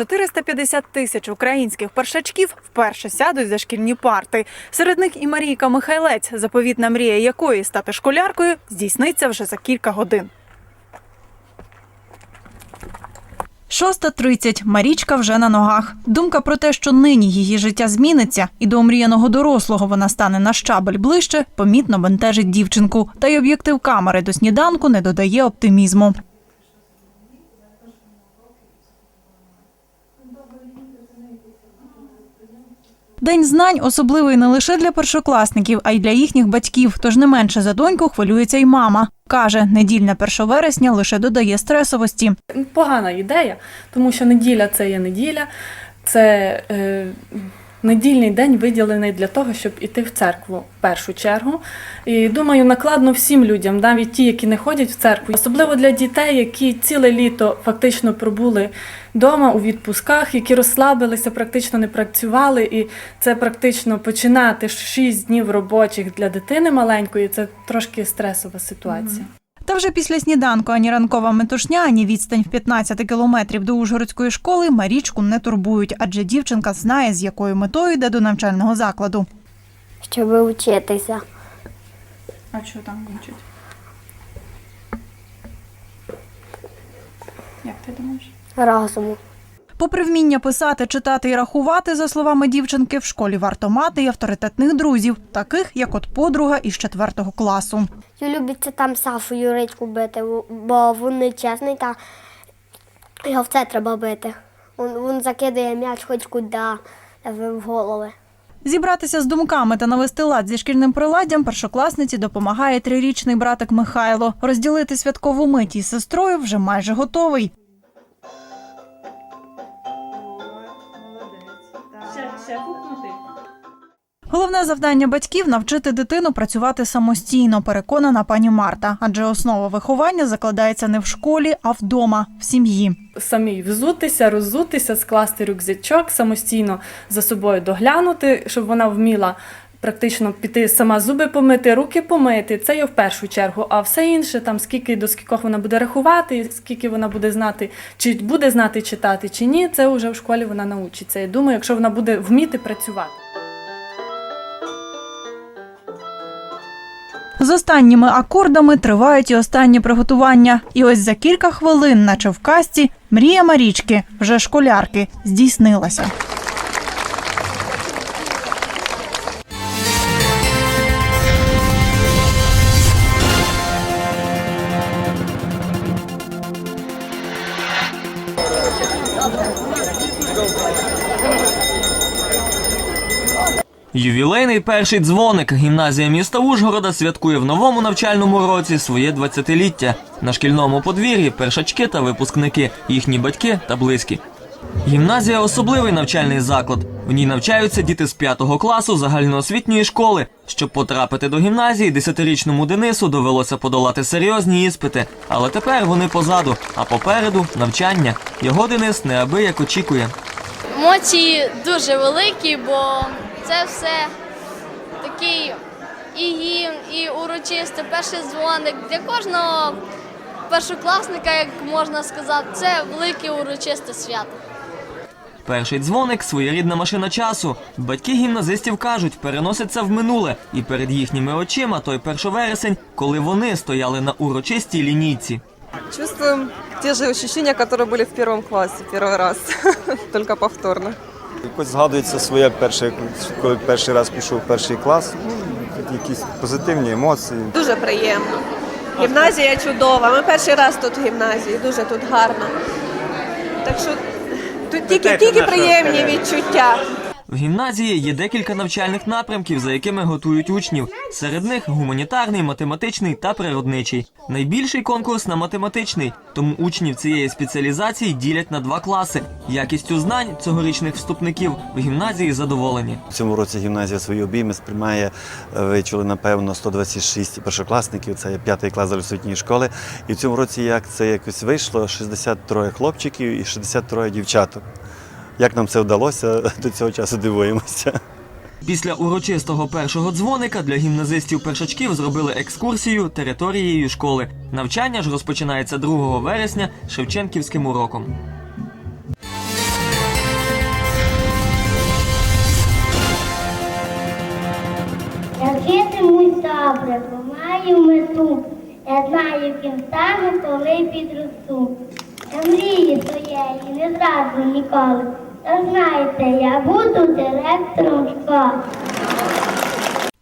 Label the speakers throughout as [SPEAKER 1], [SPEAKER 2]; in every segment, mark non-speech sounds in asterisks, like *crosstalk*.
[SPEAKER 1] неділі 450 тисяч українських першачків вперше сядуть за шкільні парти. Серед них і Марійка Михайлець, заповітна мрія якої стати школяркою, здійсниться вже за кілька годин. 6.30. Марічка вже на ногах. Думка про те, що нині її життя зміниться, і до омріяного дорослого вона стане на щабель ближче, помітно бентежить дівчинку. Та й об'єктив камери до сніданку не додає оптимізму. День знань особливий не лише для першокласників, а й для їхніх батьків. Тож не менше за доньку хвилюється й мама. Каже, недільна 1 вересня лише додає стресовості.
[SPEAKER 2] погана ідея, тому що неділя це є неділя, це е, недільний день виділений для того, щоб іти в церкву в першу чергу. І думаю, накладно всім людям, навіть ті, які не ходять в церкву, особливо для дітей, які ціле літо фактично пробули вдома у відпусках, які розслабилися, практично не працювали. І це практично починати 6 днів робочих для дитини маленької. Це трошки стресова ситуація.
[SPEAKER 1] Та вже після сніданку ані ранкова метушня, ані відстань в 15 кілометрів до Ужгородської школи Марічку не турбують, адже дівчинка знає, з якою метою йде до навчального закладу.
[SPEAKER 3] щоб вчитися.
[SPEAKER 1] А що там вчить? Як ти думаєш?
[SPEAKER 3] Розуму.
[SPEAKER 1] Попри вміння писати, читати і рахувати, за словами дівчинки, в школі варто мати й авторитетних друзів, таких як от подруга із четвертого класу.
[SPEAKER 3] Я любиться там Сашу Юричку бити, бо він нечесний та його в це треба бити. Він, він закидає м'яч хоч куди в голови.
[SPEAKER 1] Зібратися з думками та навести лад зі шкільним приладдям першокласниці допомагає трирічний братик Михайло. Розділити святкову мить із сестрою вже майже готовий. Головне завдання батьків навчити дитину працювати самостійно, переконана пані Марта. Адже основа виховання закладається не в школі, а вдома, в сім'ї.
[SPEAKER 2] самі взутися, роззутися, скласти рюкзачок, самостійно за собою доглянути, щоб вона вміла практично піти сама зуби помити, руки помити. Це є в першу чергу. А все інше, там скільки до скількох вона буде рахувати, скільки вона буде знати, чи буде знати читати, чи ні, це вже в школі вона научиться. Я думаю, якщо вона буде вміти працювати.
[SPEAKER 1] З останніми акордами тривають і останні приготування. І ось за кілька хвилин, наче в касті, мрія Марічки, вже школярки, здійснилася.
[SPEAKER 4] Ювілейний перший дзвоник. Гімназія міста Ужгорода святкує в новому навчальному році своє 20-ліття. На шкільному подвір'ї першачки та випускники, їхні батьки та близькі. Гімназія особливий навчальний заклад. В ній навчаються діти з 5 класу загальноосвітньої школи. Щоб потрапити до гімназії, десятирічному Денису довелося подолати серйозні іспити. Але тепер вони позаду, а попереду навчання. Його Денис неабияк очікує.
[SPEAKER 5] Емоції дуже великі, бо це все такий і гімн, і урочисте, перший дзвоник. Для кожного першокласника, як можна сказати, це велике урочисте свято.
[SPEAKER 4] Перший дзвоник своєрідна машина часу. Батьки гімназистів кажуть, переноситься в минуле, і перед їхніми очима той першовересень, коли вони стояли на урочистій лінійці.
[SPEAKER 6] Чувствуем те же ощущения, которые были в первом классе, первый раз, *laughs* только повторно.
[SPEAKER 7] Якось згадується своє перше, коли перший раз пішов в перший клас. Ну, якісь позитивні емоції.
[SPEAKER 8] Дуже приємно. Гімназія чудова. Ми перший раз тут в гімназії, дуже тут гарно. Так що тут тільки, тільки приємні відчуття.
[SPEAKER 4] В гімназії є декілька навчальних напрямків, за якими готують учнів. Серед них гуманітарний, математичний та природничий. Найбільший конкурс на математичний, тому учнів цієї спеціалізації ділять на два класи. Якістю знань цьогорічних вступників в гімназії задоволені.
[SPEAKER 7] В цьому році гімназія свої обійми сприймає, е, ви чули, напевно, 126 першокласників, це п'ятий клас загальноосвітньої школи. І в цьому році як це якось вийшло, 63 хлопчиків і 63 дівчаток. Як нам це вдалося, до цього часу дивуємося.
[SPEAKER 4] Після урочистого першого дзвоника для гімназистів-першачків зробили екскурсію територією школи. Навчання ж розпочинається 2 вересня Шевченківським уроком.
[SPEAKER 9] Житимуть добре, бо маю мету. Я знаю, ким стану, коли підросту. Я мрії своєї не зразу ніколи. Та знаєте, я буду директором школи.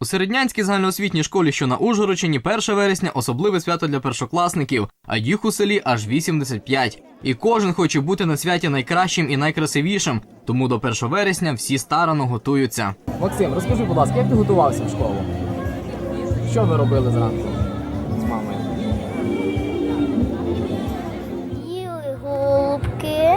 [SPEAKER 10] У середнянській загальноосвітній школі, що на Ужгородщині, 1 вересня особливе свято для першокласників, а їх у селі аж 85. І кожен хоче бути на святі найкращим і найкрасивішим. Тому до 1 вересня всі старано готуються.
[SPEAKER 11] Максим, розкажи, будь ласка, як ти готувався в школу? Що ви робили зранку з мамою?
[SPEAKER 9] Їли голубки.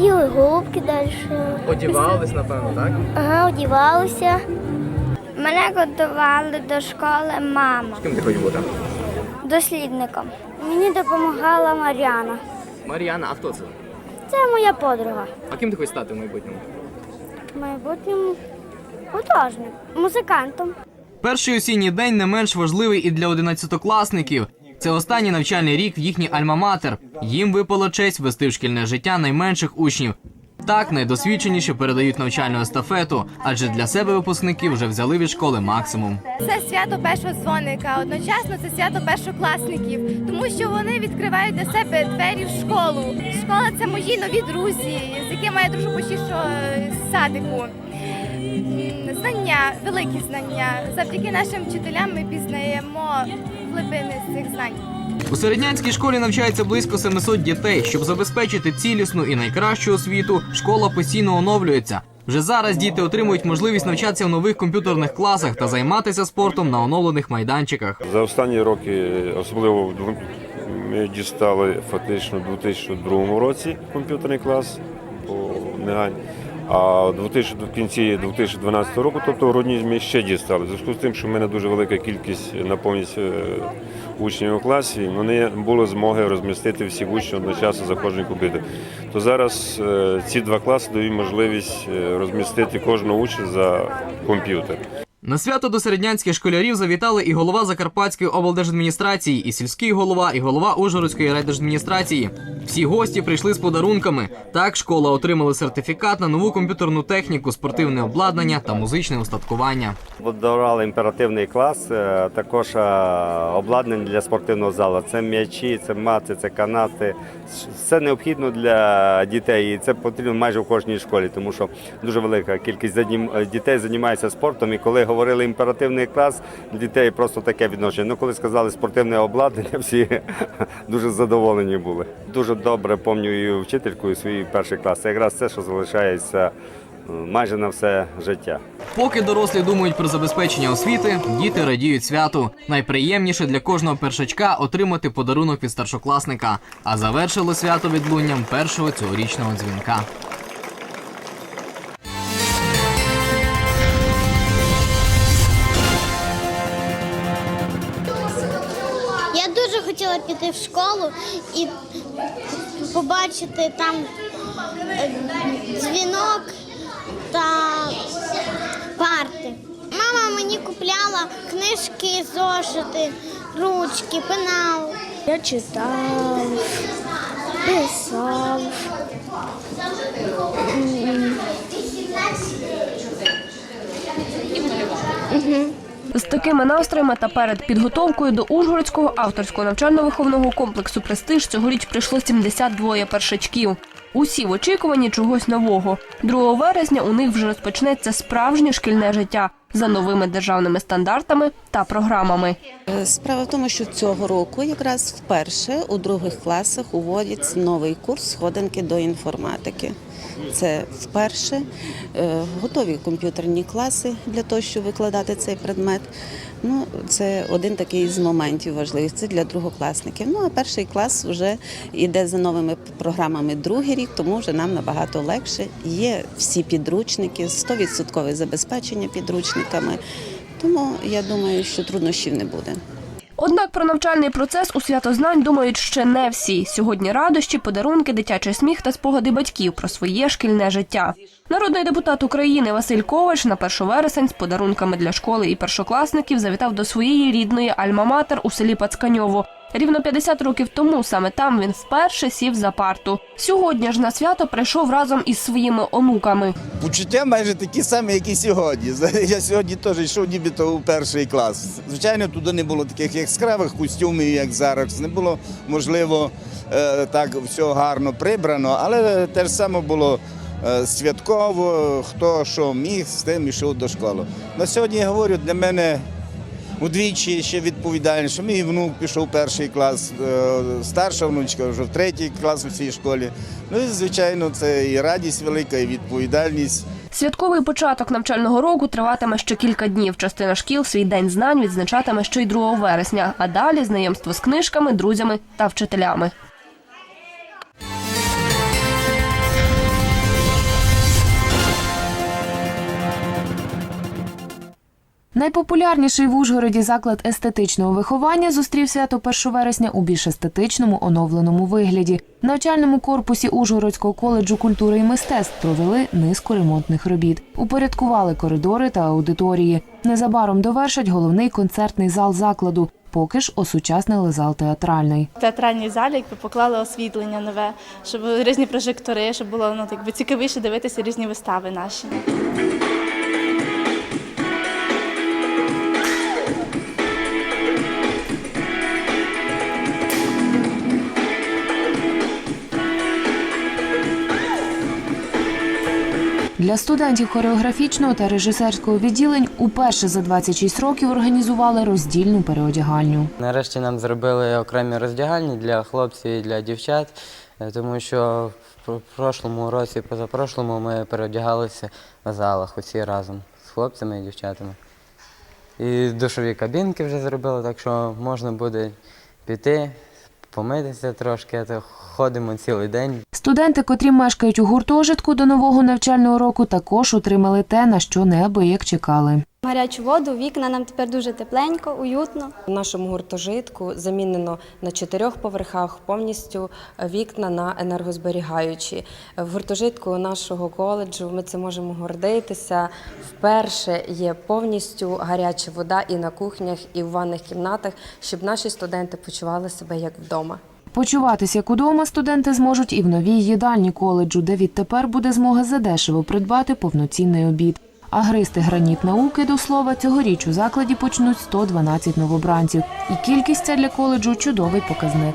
[SPEAKER 9] Їли голубки далі.
[SPEAKER 11] Одівались, напевно, так?
[SPEAKER 9] Ага, одівалися. Мене готували до школи мама
[SPEAKER 11] Ким ти хочеш бути?
[SPEAKER 9] дослідником. Мені допомагала Мар'яна.
[SPEAKER 11] Мар'яна, а хто це?
[SPEAKER 9] Це моя подруга.
[SPEAKER 11] А ким ти хочеш стати в майбутньому?
[SPEAKER 9] В майбутньому художник, музикантом.
[SPEAKER 10] Перший осінній день не менш важливий і для одинадцятокласників. Це останній навчальний рік в їхній альма-матер. Їм випало честь вести в шкільне життя найменших учнів. Так найдосвідченіші передають навчальну естафету, адже для себе випускники вже взяли від школи максимум.
[SPEAKER 12] Це свято першого дзвоника, одночасно це свято першокласників, тому що вони відкривають для себе двері в школу. Школа це мої нові друзі, з якими я дружу почти що е, садику. Знання, великі знання. Завдяки нашим вчителям ми пізнаємо глибини цих знань.
[SPEAKER 10] У середнянській школі навчається близько 700 дітей. Щоб забезпечити цілісну і найкращу освіту, школа постійно оновлюється. Вже зараз діти отримують можливість навчатися в нових комп'ютерних класах та займатися спортом на оновлених майданчиках.
[SPEAKER 13] За останні роки, особливо ми дістали фактично у 2002 році комп'ютерний клас по негань. А в 2000 в кінці 2012 року, тобто в грудні, ми ще дістали. Зв'язку з тим, що в мене дуже велика кількість наповнюється е, учнів у класі, ну, не було змоги розмістити всіх учнів одночасно за кожен комп'ютер. То зараз е, ці два класи дають можливість е, розмістити кожного учня за комп'ютер.
[SPEAKER 10] На свято до середнянських школярів завітали і голова Закарпатської облдержадміністрації, і сільський голова, і голова Ужгородської райдержадміністрації. Всі гості прийшли з подарунками. Так школа отримала сертифікат на нову комп'ютерну техніку, спортивне обладнання та музичне устаткування.
[SPEAKER 14] Подарували імперативний клас, е, також е, обладнання для спортивного залу. Це м'ячі, це мати, це канати. Все необхідно для дітей, і це потрібно майже в кожній школі, тому що дуже велика кількість дітей займається спортом. І коли говорили імперативний клас, дітей просто таке відношення. Ну, коли сказали спортивне обладнання, всі *laughs* дуже задоволені були. Дуже добре пам'ятаю і вчительку і свій перший клас. Це якраз це, що залишається е, майже на все життя.
[SPEAKER 10] Поки дорослі думають про забезпечення освіти, діти радіють святу. Найприємніше для кожного першачка отримати подарунок від старшокласника. А завершило свято відлунням першого цьогорічного дзвінка.
[SPEAKER 9] І побачити там е, дзвінок та парти. Мама мені купляла книжки, зошити, ручки, пенал. Я читав, писав.
[SPEAKER 15] З такими настроями та перед підготовкою до Ужгородського авторського навчально-виховного комплексу Престиж цьогоріч прийшло 72 першачків. Усі в очікуванні чогось нового. 2 вересня у них вже розпочнеться справжнє шкільне життя за новими державними стандартами та програмами.
[SPEAKER 16] Справа в тому, що цього року якраз вперше у других класах уводять новий курс сходинки до інформатики. Це вперше е, готові комп'ютерні класи для того, щоб викладати цей предмет. Ну, це один такий з моментів важливих. Це для другокласників. Ну а перший клас вже йде за новими програмами другий рік, тому вже нам набагато легше. Є всі підручники, 100% забезпечення підручниками. Тому я думаю, що труднощів не буде.
[SPEAKER 15] Однак про навчальний процес у святознань думають ще не всі. Сьогодні радощі, подарунки, дитячий сміх та спогади батьків про своє шкільне життя. Народний депутат України Василь Ковач на 1 вересень з подарунками для школи і першокласників завітав до своєї рідної Альма-Матер у селі Пацканьово. Рівно 50 років тому саме там він вперше сів за парту. Сьогодні ж на свято прийшов разом із своїми онуками.
[SPEAKER 17] Почуття майже такі самі, як і сьогодні. *laughs* Я сьогодні теж йшов нібито у перший клас. Звичайно, туди не було таких яскравих костюмів, як зараз. Не було можливо е, так все гарно прибрано, але те ж саме було е, святково. Хто що міг, з тим йшов до школи. На сьогодні я говорю, для мене удвічі ще відповідальніше. Мій внук пішов в перший клас, е, старша внучка вже в третій клас у цій школі. Ну і звичайно, це і радість велика, і відповідальність.
[SPEAKER 15] Святковий початок навчального року триватиме ще кілька днів. Частина шкіл свій день знань відзначатиме ще й 2 вересня, а далі знайомство з книжками, друзями та вчителями.
[SPEAKER 18] Найпопулярніший в Ужгороді заклад естетичного виховання зустрів свято 1 вересня у більш естетичному оновленому вигляді. В навчальному корпусі Ужгородського коледжу культури і мистецтв провели низку ремонтних робіт. Упорядкували коридори та аудиторії. Незабаром довершать головний концертний зал закладу. Поки ж осучаснили зал театральний.
[SPEAKER 10] В театральній залі якби поклали освітлення нове, щоб різні прожектори, щоб було ну, якби, цікавіше дивитися різні вистави наші.
[SPEAKER 18] Для студентів хореографічного та режисерського відділень уперше за 26 років організували роздільну переодягальню.
[SPEAKER 19] Нарешті нам зробили окремі роздягальні для хлопців і для дівчат, е, тому що в пр- прошлому році, позапрошлому ми переодягалися в залах усі разом з хлопцями і дівчатами. І душові кабінки вже зробили, так що можна буде піти, помитися трошки, а то ходимо цілий день.
[SPEAKER 18] Студенти, котрі мешкають у гуртожитку до нового навчального року, також отримали те, на що неабияк чекали.
[SPEAKER 20] Гарячу воду, вікна нам тепер дуже тепленько, уютно.
[SPEAKER 21] В нашому гуртожитку замінено на чотирьох поверхах повністю вікна на енергозберігаючі. В гуртожитку нашого коледжу ми це можемо гордитися. Вперше є повністю гаряча вода і на кухнях, і в ванних кімнатах, щоб наші студенти почували себе як вдома.
[SPEAKER 18] Почуватися як удома студенти зможуть і в новій їдальні коледжу, де відтепер буде змога задешево придбати повноцінний обід. А гристи граніт науки, до слова, цьогоріч у закладі почнуть 112 новобранців. І кількість ця для коледжу чудовий показник.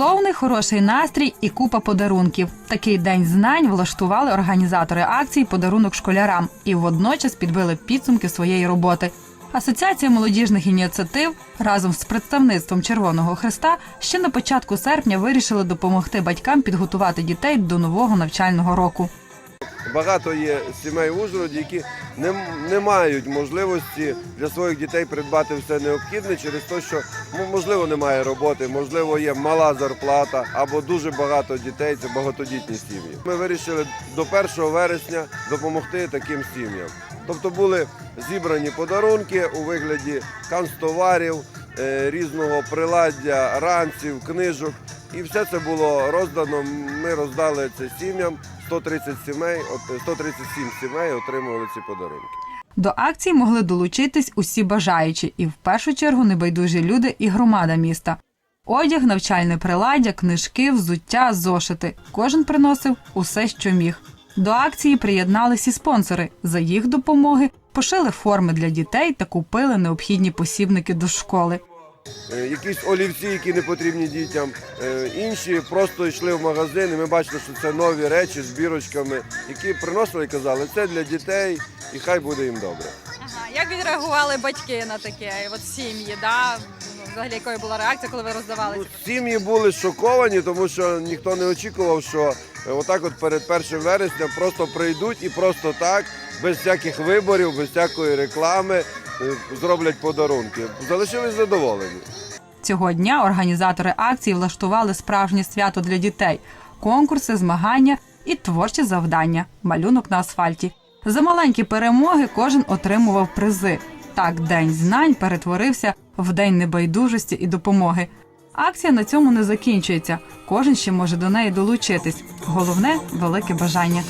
[SPEAKER 22] Клоуни, хороший настрій і купа подарунків. Такий день знань влаштували організатори акції Подарунок школярам і водночас підбили підсумки своєї роботи. Асоціація молодіжних ініціатив разом з представництвом Червоного Христа ще на початку серпня вирішили допомогти батькам підготувати дітей до нового навчального року.
[SPEAKER 23] Багато є сімей в Ужгороді, які не, не мають можливості для своїх дітей придбати все необхідне через те, що можливо немає роботи, можливо, є мала зарплата або дуже багато дітей. Це багатодітні сім'ї. Ми вирішили до 1 вересня допомогти таким сім'ям. Тобто були зібрані подарунки у вигляді канцтоварів, е, різного приладдя, ранців, книжок. І все це було роздано. Ми роздали це сім'ям. 130 сімей, от 137 сімей отримували ці подарунки.
[SPEAKER 22] До акції могли долучитись усі бажаючі, і в першу чергу небайдужі люди і громада міста. Одяг, навчальне приладдя, книжки, взуття, зошити. Кожен приносив усе, що міг. До акції приєднались і спонсори. За їх допомоги пошили форми для дітей та купили необхідні посібники до школи.
[SPEAKER 23] Е, Якісь олівці, які не потрібні дітям, е, інші просто йшли в магазин, і ми бачили, що це нові речі з бірочками, які приносили і казали, це для дітей, і хай буде їм добре.
[SPEAKER 24] Як відреагували батьки на таке, от сім'ї? Да? Ну, Взагалі, якою була реакція, коли ви роздавали? ці
[SPEAKER 23] Сім'ї були шоковані, тому що ніхто не очікував, що е, отак от перед 1 вересня просто прийдуть і просто так, без всяких виборів, без всякої реклами, зроблять подарунки. Залишились задоволені.
[SPEAKER 22] Цього дня організатори акції влаштували справжнє свято для дітей, конкурси, змагання і творчі завдання, малюнок на асфальті. За маленькі перемоги кожен отримував призи. Так, день знань перетворився в день небайдужості і допомоги. Акція на цьому не закінчується. Кожен ще може до неї долучитись. Головне велике бажання.